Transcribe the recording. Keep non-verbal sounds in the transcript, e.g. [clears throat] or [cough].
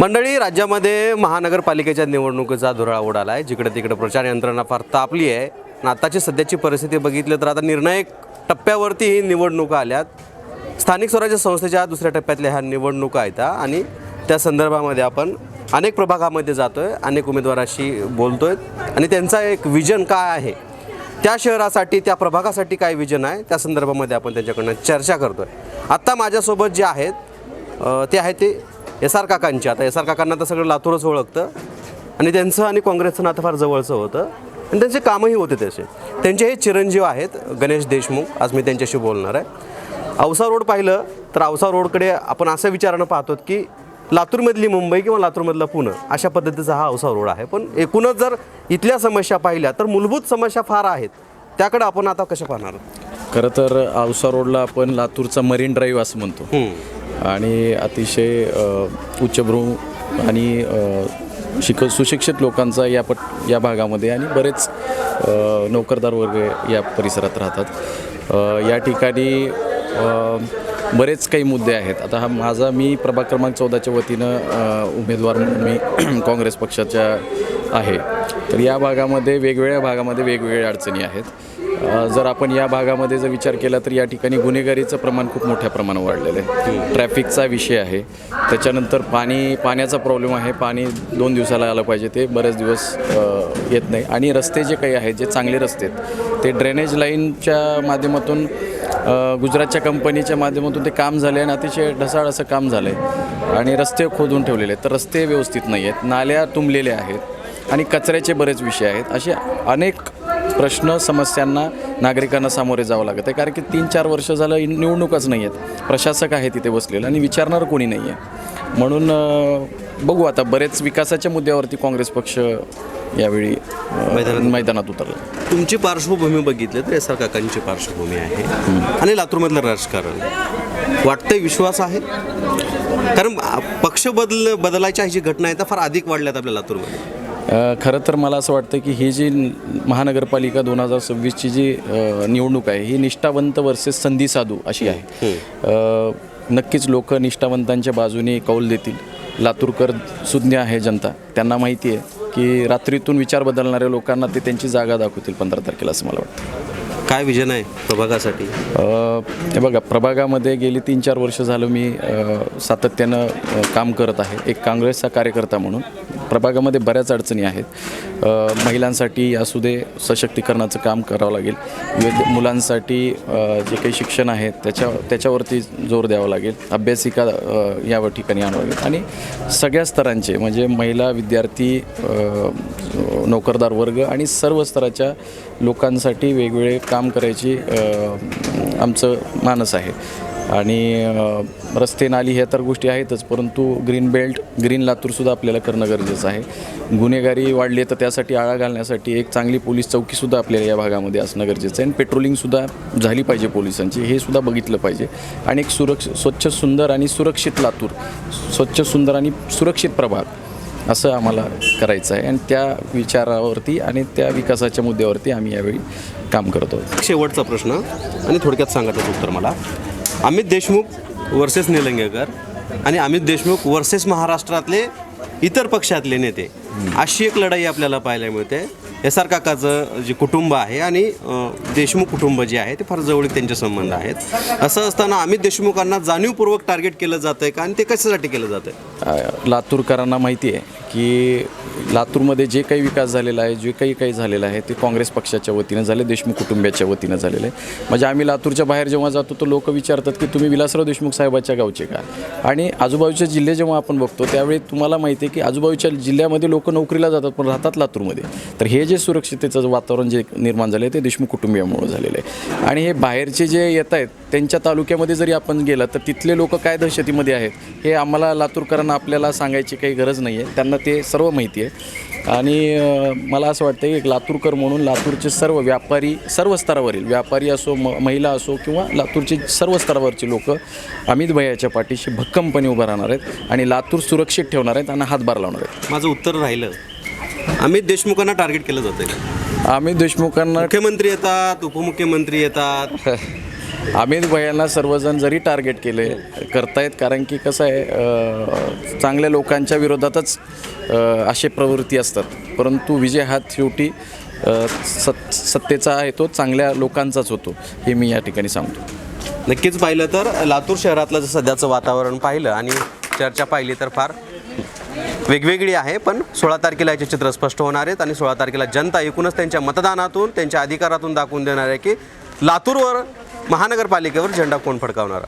मंडळी राज्यामध्ये महानगरपालिकेच्या निवडणुकीचा धुराळा उडाला आहे जिकडे तिकडे प्रचार यंत्रणा फार तापली आहे. आणि आताची सध्याची परिस्थिती बघितली तर आता निर्णायक टप्प्यावरती ही निवडणुका आल्यात. स्थानिक स्वराज्य संस्थेच्या दुसऱ्या टप्प्यातल्या ह्या निवडणुका आहेत. आणि त्या संदर्भामध्ये आपण अनेक प्रभागामध्ये जातो आहे अनेक उमेदवाराशी बोलतो आहे आणि त्यांचा एक विजन काय आहे? त्या शहरासाठी त्या प्रभागासाठी काय विजन आहे? त्या संदर्भामध्ये आपण त्यांच्याकडनं चर्चा करतो आहे आत्ता माझ्यासोबत जे आहेत ते आहे ते एस आर काकांचे. आता एस आर काकांना तर सगळं लातूरच ओळखतं. आणि त्यांचं आणि काँग्रेसचं नातं फार जवळचं होतं. आणि त्यांचे कामही होते तसे. त्यांचे हे चिरंजीव आहेत गणेश देशमुख. आज मी त्यांच्याशी बोलणार आहे. औसा रोड पाहिलं तर औसा रोडकडे आपण असं विचारानं पाहतो की लातूरमधली मुंबई किंवा लातूरमधलं पुणं अशा पद्धतीचा हा औसा रोड आहे. पण एकूणच जर इथल्या समस्या पाहिल्या तर मूलभूत समस्या फार आहेत. त्याकडे आपण आता कशा पाहणार? खरं तर औसा रोडला आपण लातूरचा मरीन ड्राईव्ह असं म्हणतो. आणि अतिशय उच्चभ्रू आणि शिक सुशिक्षित लोकांचा या पट या भागामध्ये आणि बरेच नोकरदार वर्ग या परिसरात राहतात. या ठिकाणी बरेच काही मुद्दे आहेत. आता हा माझा मी प्रभाग क्रमांक चौदाच्या वतीनं उमेदवार म्हणून मी [clears throat] काँग्रेस पक्षाच्या आहे. तर या भागामध्ये वेगवेगळ्या भागामध्ये वेगवेगळ्या अडचणी आहेत. जर आपण या भागामध्ये जर विचार केला तर या ठिकाणी गुन्हेगारीचं प्रमाण खूप मोठ्या प्रमाणावर वाढलेलं आहे. ट्रॅफिकचा विषय आहे. त्याच्यानंतर पाणी पाण्याचा प्रॉब्लेम आहे. पाणी दोन दिवसाला आलं पाहिजे ते बरेच दिवस येत नाही. आणि रस्ते जे काही आहेत जे चांगले रस्ते आहेत ते ड्रेनेज लाईनच्या माध्यमातून गुजरातच्या कंपनीच्या माध्यमातून ते काम झाले आणि अतिशय ढसाळ असं काम झालं आहे आणि रस्ते खोदून ठेवलेले आहेत. तर रस्ते व्यवस्थित नाही आहेत. नाल्या तुंबलेल्या आहेत. आणि कचऱ्याचे बरेच विषय आहेत. असे अनेक प्रश्न समस्यांना नागरिकांना सामोरे जावं लागत आहे. कारण की तीन चार वर्ष झालं निवडणूकच नाही आहेत. प्रशासक आहे तिथे बसलेलं आणि विचारणारं कोणी नाही आहे. म्हणून बघू आता बरेच विकासाच्या मुद्द्यावरती काँग्रेस पक्ष यावेळी मैदानात- उतरला. तुमची पार्श्वभूमी बघितली तर एस आर काकांची पार्श्वभूमी आहे. आणि लातूरमधलं राजकारण. वाटतंय विश्वास आहे? कारण पक्ष बदल बदलायच्या ह्याची घटना आहे तर फार अधिक वाढल्यात आपल्या लातूरमध्ये. खरं तर मला असं वाटतं की ही जी महानगरपालिका दोन हजार सव्वीसची जी निवडणूक आहे ही निष्ठावंत वर्सेस संधी साधू अशी आहे. नक्कीच लोक निष्ठावंतांच्या बाजूने कौल देतील. लातूरकर सुज्ञ आहे जनता. त्यांना माहिती आहे की रात्रीतून विचार बदलणाऱ्या लोकांना ते त्यांची जागा दाखवतील पंधरा तारखेला असं मला वाटतं. काय विजन आहे प्रभागासाठी? हे बघा प्रभागामध्ये गेली तीन चार वर्ष झालं मी सातत्यानं काम करत आहे. एक काँग्रेसचा कार्यकर्ता म्हणून प्रभागामध्ये बऱ्याच अडचणी आहेत. महिलांसाठी असू दे सशक्तीकरणाचं काम करावं लागेल. विविध मुलांसाठी जे काही शिक्षण आहे त्याच्या त्याच्यावरती जोर द्यावा लागेल. अभ्यासिका या ठिकाणी आणावं लागेल. आणि सगळ्या स्तरांचे म्हणजे महिला विद्यार्थी नोकरदार वर्ग आणि सर्व स्तराच्या लोकांसाठी वेगवेगळे काम करायची आमचं मानस आहे. आणि रस्ते नाली ह्या तर गोष्टी आहेतच परंतु ग्रीन बेल्ट ग्रीन लातूरसुद्धा आपल्याला करणं गरजेचं आहे. गुन्हेगारी वाढली तर त्यासाठी आळा घालण्यासाठी एक चांगली पोलीस चौकीसुद्धा आपल्याला या भागामध्ये असणं गरजेचं आहे. आणि पेट्रोलिंगसुद्धा झाली पाहिजे पोलिसांची हे सुद्धा बघितलं पाहिजे. आणि एक सुरक्ष स्वच्छ सुंदर आणि सुरक्षित लातूर स्वच्छ सुंदर आणि सुरक्षित प्रभाग असं आम्हाला करायचं आहे. आणि त्या विचारावरती आणि त्या विकासाच्या मुद्द्यावरती आम्ही यावेळी काम करतो शेवटचा प्रश्न आणि थोडक्यात सांगायचं उत्तर मला. अमित देशमुख वर्सेस निलंगेकर आणि अमित देशमुख वर्सेस महाराष्ट्रातले इतर पक्षातले नेते. अशी एक लढाई आपल्याला पाहायला मिळते. एस आर काकाचं जे कुटुंब आहे आणि देशमुख कुटुंब जे आहे ते फार जवळीक त्यांचे संबंध आहेत. असं असताना अमित देशमुखांना जाणीवपूर्वक टार्गेट केलं जातं आहे का? आणि ते कशासाठी केलं जातं आहे लातूरकरांना माहिती आहे की लातूरमध्ये जे काही विकास झालेला आहे जे काही काही झालेलं आहे ते काँग्रेस पक्षाच्या वतीनं झाले देशमुख कुटुंबियाच्या वतीनं झालेलं. आहे म्हणजे आम्ही लातूरच्या बाहेर जेव्हा जातो तर लोक विचारतात की तुम्ही विलासराव देशमुख साहेबाच्या गावचे का? आणि आजूबाजूचे जिल्हे जेव्हा आपण बघतो त्यावेळी तुम्हाला माहिती आहे की आजूबाजूच्या जिल्ह्यामध्ये लोक नोकरीला जातात पण राहतात लातूरमध्ये. तर हे जे सुरक्षिततेचं वातावरण जे निर्माण झालं आहे ते देशमुख कुटुंबियामुळे झालेलं आहे. आणि हे बाहेरचे जे येत आहेत त्यांच्या तालुक्यामध्ये जरी आपण गेलं तर तिथले लोक काय दहशतीमध्ये आहेत हे आम्हाला लातूरकरांना आपल्याला सांगायची काही गरज नाही आहे त्यांना ते सर्व माहिती आहे. आणि मला असं वाटतं की एक लातूरकर म्हणून लातूरचे सर्व व्यापारी सर्व स्तरावरील व्यापारी असो म महिला असो किंवा लातूरचे सर्व स्तरावरचे लोक अमित भैयाच्या पाठीशी भक्कमपणे उभं राहणार आहेत आणि लातूर सुरक्षित ठेवणार आहेत आणि हातभार लावणार आहेत. माझं उत्तर राहिलं. अमित देशमुखांना टार्गेट केलं जातं अमित देशमुखांना मुख्यमंत्री येतात उपमुख्यमंत्री येतात. [laughs] अमित भैयांना सर्वजण जरी टार्गेट केले करतायत कारण की कसं आहे चांगल्या लोकांच्या विरोधातच असे प्रवृत्ती असतात. परंतु विजय हा शेवटी सत सत्तेचा आहे तो चांगल्या लोकांचाच होतो हे मी या ठिकाणी सांगतो. नक्कीच पाहिलं तर लातूर शहरातलं जर सध्याचं वातावरण पाहिलं आणि चर्चा पाहिली तर फार वेगवेगळी आहे पण सोळा तारखेला याचे चित्र स्पष्ट होणार आहेत आणि सोळा तारखेला जनता एकूणच त्यांच्या मतदानातून त्यांच्या अधिकारातून दाखवून देणार आहे की लातूरवर महानगरपालिकेवर झेंडा कोण फडकावणार?